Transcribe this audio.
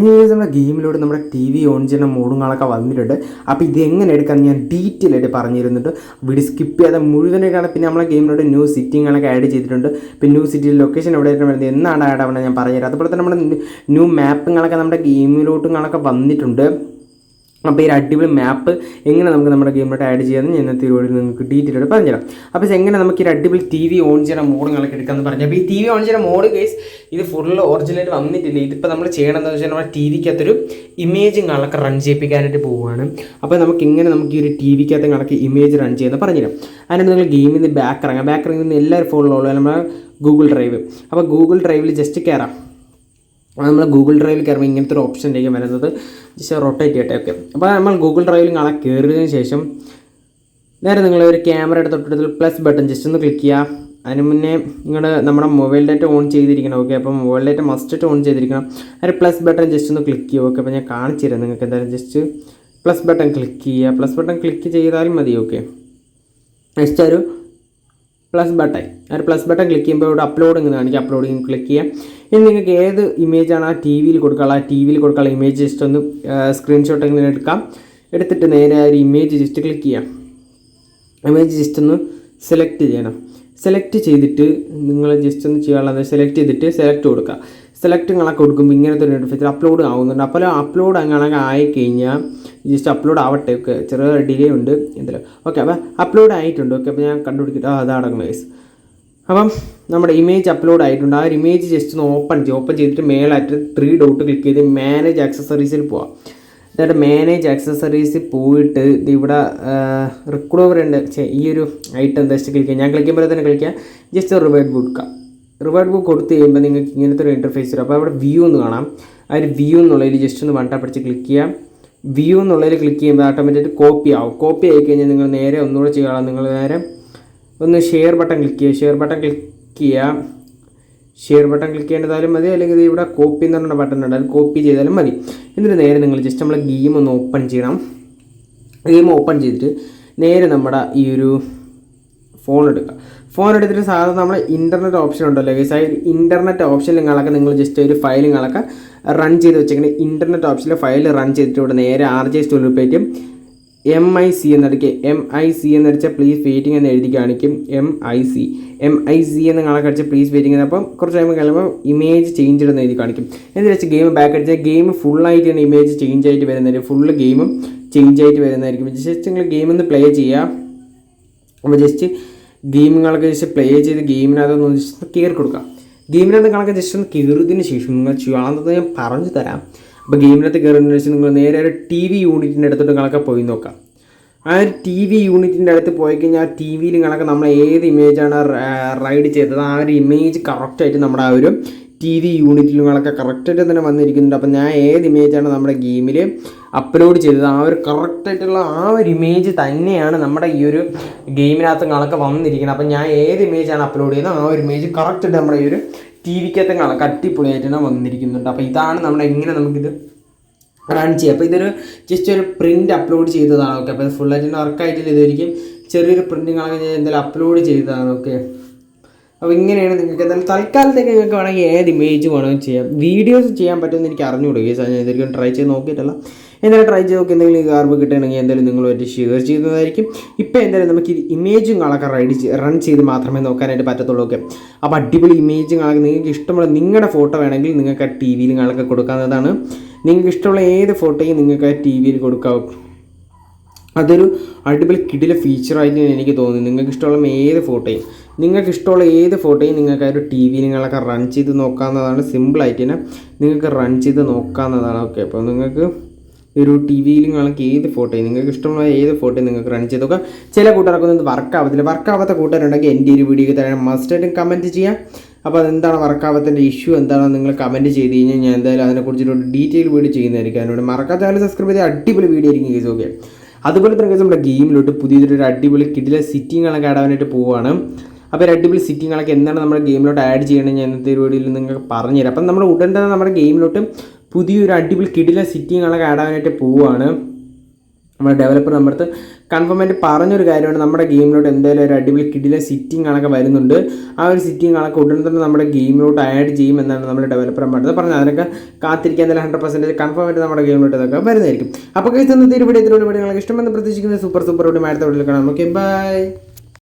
ഇനി നമ്മുടെ ഗെയിമിലൂടെ നമ്മുടെ ടി വി ഓൺ ചെയ്യുന്ന മോഡുകളൊക്കെ വന്നിട്ടുണ്ട്. അപ്പോൾ ഇത് എങ്ങനെ എടുക്കാമെന്ന് ഞാൻ ഡീറ്റെയിൽ ആയിട്ട് പറഞ്ഞിരുന്നുണ്ട് വീഡിയോ സ്കിപ്പ് ചെയ്യാതെ മുഴുവനായിട്ടാണ് പിന്നെ നമ്മളെ ഗെയിമിലൂടെ ന്യൂ സിറ്റിങ്ങളൊക്കെ ആഡ് ചെയ്തിട്ടുണ്ട്. പിന്നെ ന്യൂ സിറ്റി ലൊക്കേഷൻ എവിടെയായിട്ട് വരുന്നത്? എന്നാണ് ആഡ് ആവുന്നത് ഞാൻ പറഞ്ഞുതരാം. അതുപോലെ തന്നെ നമ്മുടെ ന്യൂ മാപ്പുകളൊക്കെ നമ്മുടെ ഗെയിമിലോട്ടുകളൊക്കെ വന്നിട്ടുണ്ട്. അപ്പോൾ ഈ അടിപൊളി മാപ്പ് എങ്ങനെ നമുക്ക് നമ്മുടെ ഗെയിമിലോട്ട് ആഡ് ചെയ്യാമെന്ന് ഞാൻ ഇന്നത്തെ വീഡിയോയിൽ നിങ്ങൾക്ക് ഡീറ്റെയിൽ ആയിട്ട് പറഞ്ഞുതരാം. അപ്പോൾ എങ്ങനെ നമുക്ക് ഈ അടിപൊളി ടി വി ഓൺ ചെയ്യുന്ന മോഡുകളൊക്കെ എടുക്കാമെന്ന് പറഞ്ഞു അപ്പോൾ ഈ ടി വി ഓൺ ചെയ്യുന്ന മോഡ് കേസ് ഇത് ഫുൾ ഒറിജിനലായിട്ട് വന്നിട്ടില്ല. ഇതിപ്പോൾ നമ്മൾ ചെയ്യണമെന്ന് വെച്ചാൽ നമ്മുടെ ടി വിക്കകത്തൊരു ഇമേജും കണക്ക് റൺ ചെയ്യിപ്പിക്കാനായിട്ട് പോവുകയാണ് അപ്പോൾ നമുക്ക് എങ്ങനെ നമുക്ക് ഈ ഒരു ടി വിക്കകത്ത് കണക്ക് ഇമേജ് റൺ ചെയ്യുന്നത് പറഞ്ഞുതരാം. അതിന് നിങ്ങൾ ഗെയിമിൽ നിന്ന് ബാക്ക് ഇറങ്ങാം. ബാക്ക് ഇറങ്ങുന്ന എല്ലാവരും ഫോണിലുള്ള നമ്മുടെ ഗൂഗിൾ ഡ്രൈവ് അപ്പോൾ ഗൂഗിൾ ഡ്രൈവിൽ ജസ്റ്റ് കയറാം നമ്മൾ ഗൂഗിൾ ഡ്രൈവിൽ കയറുമ്പോൾ ഇങ്ങനത്തെ ഒരു ഓപ്ഷനിലേക്ക് വരുന്നത്. ജസ്റ്റ് റൊട്ടേറ്റ് ചെയ്യട്ടെ ഓക്കെ അപ്പോൾ നമ്മൾ ഗൂഗിൾ ഡ്രൈവിൽ കാണാൻ കയറിയതിന് ശേഷം നേരെ നിങ്ങൾ ഒരു ക്യാമറയുടെ തൊട്ടിട്ട് പ്ലസ് ബട്ടൺ ജസ്റ്റ് ഒന്ന് ക്ലിക്ക് ചെയ്യുക അതിന് മുന്നേ നിങ്ങളുടെ നമ്മുടെ മൊബൈൽ ഡാറ്റ ഓൺ ചെയ്തിരിക്കണം ഓക്കെ അപ്പോൾ മൊബൈൽ ഡാറ്റ മസ്റ്റ് ഓൺ ചെയ്തിരിക്കണം. അതിന് പ്ലസ് ബട്ടൺ ജസ്റ്റ് ഒന്ന് ക്ലിക്ക് ചെയ്യുക ഓക്കെ അപ്പോൾ ഞാൻ കാണിച്ചു തരാം നിങ്ങൾക്ക് എന്തായാലും. ജസ്റ്റ് പ്ലസ് ബട്ടൺ ക്ലിക്ക് ചെയ്യുക പ്ലസ് ബട്ടൺ ക്ലിക്ക് ചെയ്താലും മതി ഓക്കെ നെക്സ്റ്റ് ഒരു പ്ലസ് ബട്ടൺ ആ ഒരു പ്ലസ് ബട്ടൺ ക്ലിക്ക് ചെയ്യുമ്പോൾ ഇവിടെ അപ്ലോഡ് ഇങ്ങനെ കാണിക്കും. അപ്ലോഡിങ് ക്ലിക്ക് ചെയ്യാം. ഇനി നിങ്ങൾക്ക് ഏത് ഇമേജാണ് ആ ടി വിയിൽ കൊടുക്കാനുള്ള ആ ടി വിയിൽ കൊടുക്കാനുള്ള ഇമേജ് ജസ്റ്റ് ഒന്ന് സ്ക്രീൻഷോട്ട് ഇങ്ങനെ എടുക്കാം. എടുത്തിട്ട് നേരെ ആ ഒരു ഇമേജ് ജസ്റ്റ് ക്ലിക്ക് ചെയ്യാം. ഇമേജ് ജസ്റ്റ് ഒന്ന് സെലക്ട് ചെയ്യണം. സെലക്ട് ചെയ്തിട്ട് നിങ്ങൾ ജസ്റ്റ് ഒന്ന് ചെയ്യാനുള്ളത് സെലക്ട് ചെയ്തിട്ട് സെലക്ട് കൊടുക്കുക. സെലക്ട് നിങ്ങളൊക്കെ കൊടുക്കുമ്പോൾ ഇങ്ങനത്തെ ഒരു നോട്ടിഫിക്കേഷൻ അപ്ലോഡ് ആവുന്നുണ്ട്. അപ്പോൾ അപ്ലോഡ് അങ്ങനെ ആയി കഴിഞ്ഞാൽ ജസ്റ്റ് അപ്ലോഡ് ആവട്ടെ. ഓക്കെ ചെറിയ ഡിലേ ഉണ്ട്. എന്തെങ്കിലും ഓക്കെ അപ്പോൾ അപ്ലോഡ് ആയിട്ടുണ്ട്. ഓക്കെ അപ്പോൾ ഞാൻ കണ്ടുപിടിക്കട്ടെ. അതാണ് ഗൈസ് അപ്പം നമ്മുടെ ഇമേജ് അപ്ലോഡ് ആയിട്ടുണ്ട്. ആ ഒരു ഇമേജ് ജസ്റ്റ് ഒന്ന് ഓപ്പൺ ചെയ്യും. ഓപ്പൺ ചെയ്തിട്ട് മേലായിട്ട് ത്രീ ഡോട്ട് ക്ലിക്ക് ചെയ്ത് മാനേജ് ആക്സസറീസിൽ പോവാം. എന്നിട്ട് മാനേജ് ആക്സസറീസിൽ പോയിട്ട് ഇവിടെ റിക്രൂവർ ഉണ്ട്. ഈ ഒരു ഐറ്റം ജസ്റ്റ് ക്ലിക്ക് ചെയ്യാം. ഞാൻ ക്ലിക്ക് ചെയ്യുമ്പോൾ തന്നെ ക്ലിക്ക് ചെയ്യാം. ജസ്റ്റ് റിവേർഡ് കൊടുക്കുക റിവേർഡ് ബുക്ക് കൊടുത്തു കഴിയുമ്പോൾ നിങ്ങൾക്ക് ഇങ്ങനത്തെ ഒരു ഇന്റർഫേസ് വരും. അപ്പോൾ അവിടെ വ്യൂ എന്ന് കാണാം. ആ ഒരു വ്യൂ എന്നുള്ളതിൽ ജസ്റ്റ് ഒന്ന് വൺ ടാപ്പ് അടിച്ച് ക്ലിക്ക് ചെയ്യാം. വ്യൂ എന്നുള്ളതിൽ ക്ലിക്ക് ചെയ്യുമ്പോൾ ഓട്ടോമാറ്റിക് കോപ്പി ആവും. കോപ്പി ആയി കഴിഞ്ഞാൽ നിങ്ങൾ നേരെ ഒന്നുകൂടെ ചെയ്യാം. നിങ്ങൾ നേരെ ഒന്ന് ഷെയർ ബട്ടൺ ക്ലിക്ക് ചെയ്യുക. ഷെയർ ബട്ടൺ ക്ലിക്ക് ചെയ്യുക ഷെയർ ബട്ടൺ ക്ലിക്ക് ചെയ്യേണ്ടതായാലും മതി. അല്ലെങ്കിൽ ഇവിടെ കോപ്പി എന്ന് പറഞ്ഞ ബട്ടൺ ഉണ്ട്. അത് കോപ്പി ചെയ്താലും മതി. എന്നിട്ട് നേരെ നിങ്ങൾ ജസ്റ്റ് നമ്മൾ ഗെയിം ഒന്ന് ഓപ്പൺ ചെയ്യണം. ഗെയിം ഓപ്പൺ ചെയ്തിട്ട് നേരെ നമ്മുടെ ഈ ഒരു ഫോൺ എടുക്കുക. ഫോൺ എടുത്തിട്ട് സാധാരണ നമ്മൾ ഇന്റർനെറ്റ് ഓപ്ഷൻ ഉണ്ടല്ലോ ഗൈസ് ആ ഇന്റർനെറ്റ് ഓപ്ഷൻ നിങ്ങളൊക്കെ നിങ്ങൾ ജസ്റ്റ് ഒരു ഫയൽ നിങ്ങളൊക്കെ റൺ ചെയ്ത് വെച്ചിട്ട് ഇന്റർനെറ്റ് ഓപ്ഷനിൽ ഫയൽ റൺ ചെയ്തിട്ട് ഇവിടെ നേരെ ആർ ജെ സ്റ്റോറിൽ പോയിട്ടും എം ഐ സി എന്നടിക്കുക എം ഐ സി എന്നടിച്ചാൽ പ്ലീസ് വെയിറ്റിംഗ് എന്ന് എഴുതി കാണിക്കും. M I C M I C എന്ന് കണക്ക് അടിച്ച് പ്ലീസ് വെയിറ്റിംഗ് എന്ന് അപ്പം കുറച്ച് ടൈം കഴിയുമ്പോൾ ഇമേജ് ചേഞ്ച് ഇടുന്ന എഴുതി കാണിക്കും. എന്നിട്ട് വെച്ച് ഗെയിം ബാക്ക് അടിച്ചാൽ ഗെയിം ഫുള്ളായിട്ടാണ് ഇമേജ് ചേഞ്ച് ആയിട്ട് വരുന്നതായിരിക്കും ഫുൾ ഗെയിമും ചേഞ്ച് ആയിട്ട് വരുന്നതായിരിക്കും. ജസ്റ്റ് നിങ്ങൾ ഗെയിം ഒന്ന് പ്ലേ ചെയ്യുക. അപ്പോൾ ജസ്റ്റ് ഗെയിമുകളൊക്കെ ജസ്റ്റ് പ്ലേ ചെയ്ത് ഗെയിമിനകത്തൊന്ന് ജസ്റ്റ് കയറി കൊടുക്കാം. ഗെയിമിനകത്ത് കണക്ക് ജസ്റ്റ് ഒന്ന് കയറിയതിന് ശേഷം നിങ്ങൾ ചെയ്യാവുന്നത് ഞാൻ പറഞ്ഞു തരാം. അപ്പോൾ ഗെയിമിനകത്ത് കയറുന്നതിന് ശേഷം നിങ്ങൾ നേരെ ഒരു ടി വി യൂണിറ്റിന്റെ അടുത്തോട്ട് കണക്കെ പോയി നോക്കാം. ആ ഒരു ടി വി യൂണിറ്റിന്റെ അടുത്ത് പോയി കഴിഞ്ഞാൽ ടി വിയിൽ കണക്ക് നമ്മൾ ഏത് ഇമേജാണ് റൈഡ് ചെയ്തത് ആ ഒരു ഇമേജ് കറക്റ്റായിട്ട് നമ്മുടെ ആ ഒരു ടി വി യൂണിറ്റിലുകളൊക്കെ കറക്റ്റായിട്ട് തന്നെ വന്നിരിക്കുന്നുണ്ട്. അപ്പം ഞാൻ ഏത് ഇമേജാണ് നമ്മുടെ ഗെയിമിൽ അപ്ലോഡ് ചെയ്തത് ആ ഒരു കറക്റ്റായിട്ടുള്ള ആ ഒരു ഇമേജ് തന്നെയാണ് നമ്മുടെ ഈ ഒരു ഗെയിമിനകത്ത് കണക്ക് വന്നിരിക്കുന്നത്. അപ്പം ഞാൻ ഏത് ഇമേജാണ് അപ്ലോഡ് ചെയ്യുന്നത് ആ ഒരു ഇമേജ് കറക്റ്റായിട്ട് നമ്മുടെ ഈ ഒരു ടി വിക്കകത്ത് കണക്ക് തന്നെ വന്നിരിക്കുന്നുണ്ട്. അപ്പോൾ ഇതാണ് നമ്മുടെ എങ്ങനെ നമുക്കിത് റൺ ചെയ്യുക അപ്പോൾ ഇതൊരു ജസ്റ്റ് ഒരു പ്രിന്റ് അപ്ലോഡ് ചെയ്തതാണ്. ഓക്കെ അപ്പോൾ ഇത് ഫുള്ളായിട്ട് വർക്കായിട്ടില്ല ഇതായിരിക്കും ചെറിയൊരു പ്രിന്റിങ്ങളൊക്കെ ഞാൻ എന്തായാലും അപ്ലോഡ് ചെയ്തതാണ്. ഓക്കെ അപ്പോൾ ഇങ്ങനെയാണ് നിങ്ങൾക്ക് എന്തായാലും തൽക്കാലത്തേക്ക് നിങ്ങൾക്ക് വേണമെങ്കിൽ ഏത് ഇമേജ് വേണമെങ്കിൽ ചെയ്യാം. വീഡിയോസ് ചെയ്യാൻ പറ്റുമെന്ന് എനിക്ക് അറിഞ്ഞുകൂടുക സാർ ഞാൻ ഇതായിരിക്കും ട്രൈ ചെയ്ത് നോക്കിയിട്ടില്ല. എന്തായാലും ട്രൈ ചെയ്ത് നോക്കി എന്തെങ്കിലും കാർബ് കിട്ടുകയാണെങ്കിൽ എന്തായാലും നിങ്ങളുമായിട്ട് ഷെയർ ചെയ്യുന്നതായിരിക്കും. ഇപ്പോൾ എന്തായാലും നമുക്ക് ഈ ഇമേജുകളൊക്കെ റൈഡ് റൺ ചെയ്ത് മാത്രമേ നോക്കാനായിട്ട് പറ്റത്തുള്ളൂ ഓക്കെ അപ്പോൾ അടിപൊളി ഇമേജുകളൊക്കെ നിങ്ങൾക്ക് ഇഷ്ടമുള്ള നിങ്ങളുടെ ഫോട്ടോ വേണമെങ്കിൽ നിങ്ങൾക്ക് ആ ടി വിയിൽ കളൊക്കെ കൊടുക്കാവുന്നതാണ്. നിങ്ങൾക്ക് ഇഷ്ടമുള്ള ഏത് ഫോട്ടോയും നിങ്ങൾക്ക് ആ ടി വിയിൽ കൊടുക്കാം അതൊരു അടിപൊളി കിടിലെ ഫീച്ചറായിട്ട് എനിക്ക് തോന്നി നിങ്ങൾക്ക് ഇഷ്ടമുള്ള ഏത് ഫോട്ടോയും നിങ്ങൾക്ക് ഇഷ്ടമുള്ള ഏത് ഫോട്ടോയും നിങ്ങൾക്ക് ആ ഒരു ടി വി നിങ്ങളൊക്കെ റൺ ചെയ്ത് നോക്കാവുന്നതാണ്. സിമ്പിളായിട്ട് തന്നെ നിങ്ങൾക്ക് റൺ ചെയ്ത് നോക്കാവുന്നതാണ്. ഓക്കെ അപ്പോൾ നിങ്ങൾക്ക് ഒരു ടി വിയിൽ നിങ്ങൾക്ക് ഏത് ഫോട്ടോയും നിങ്ങൾക്ക് ഇഷ്ടമുള്ള ഏത് ഫോട്ടോയും നിങ്ങൾക്ക് റൺ ചെയ്ത് നോക്കാം. ചില കൂട്ടുകാർക്കൊന്നും ഇത് വർക്ക് ആവത്തില്ല. വർക്ക് ആവാത്ത കൂട്ടുകാരുണ്ടെങ്കിൽ എന്റെ ഒരു വീഡിയോ തരാൻ മസ്റ്റായിട്ടും കമന്റ് ചെയ്യാം. അപ്പോൾ അതെന്താണ് വർക്കാവത്തിന്റെ ഇഷ്യൂ എന്താണെന്ന് നിങ്ങൾ കമന്റ് ചെയ്ത് കഴിഞ്ഞാൽ ഞാൻ എന്തായാലും അതിനെക്കുറിച്ചൊരു ഡീറ്റെയിൽ വീഡിയോ ചെയ്യുന്നതായിരിക്കും. അതിനോട് മറക്കാത്ത ചാനൽ സബ്സ്ക്രൈബ് ചെയ്ത് അടിപൊളി വീഡിയോ ആയിരിക്കും കേസ് ഓക്കെ അതുപോലെ തന്നെ നമ്മുടെ ഗെയിമിലോട്ട് പുതിയൊരു അടിപൊളി കിടില സിറ്റിങ്ങളൊക്കെ ആടാനായിട്ട് പോവുകയാണ് അപ്പോൾ ഒരു അടിപൊളി സിറ്റിങ്ങളൊക്കെ എന്താണ് നമ്മുടെ ഗെയിമിലോട്ട് ആഡ് ചെയ്യണമെന്ന് ഞാൻ ഇന്നത്തെ ഒരു വീഡിയോയിൽ നിങ്ങൾക്ക് പറഞ്ഞുതരാം. അപ്പം നമ്മൾ ഉടൻ തന്നെ നമ്മുടെ ഗെയിമിലോട്ട് പുതിയൊരു അടിപൊളി കിടില സിറ്റിങ്ങളൊക്കെ ആടാനായിട്ട് പോവുകയാണ് നമ്മുടെ ഡെവലപ്പർ നമ്മുടെ അടുത്ത് കൺഫേം ആയിട്ട് പറഞ്ഞൊരു കാര്യമാണ്. നമ്മുടെ ഗെയിമിലോട്ട് എന്തായാലും ഒരു അടിപൊളി കിഡിലെ സിറ്റിംഗ് കണക്കെ വരുന്നുണ്ട്. ആ ഒരു സിറ്റിംഗ് കണക്ക് ഉടൻ തന്നെ നമ്മുടെ ഗെയിമിലോട്ട് ആഡ് ചെയ്യും എന്നാണ് നമ്മുടെ ഡെവലപ്പർ പറഞ്ഞത് പറഞ്ഞത്. അതിനൊക്കെ കാത്തിരിക്കാൻ എന്തായാലും ഹൺഡ്രഡ് പെർസെന്റേജ് കൺഫേം ആയിട്ട് നമ്മുടെ ഗെയിമിലോട്ട് ഇതൊക്കെ വരുന്നതായിരിക്കും. അപ്പോൾ കഴിച്ച് ഇന്നത്തെ ഒരു വീഡിയോ ഇതിലൂടെ വീഡിയോ ഇഷ്ടമെന്ന് പ്രതീക്ഷിക്കുന്നത് സൂപ്പർ സൂപ്പർ വീഡിയോ അടുത്ത കാണാം. Okay bye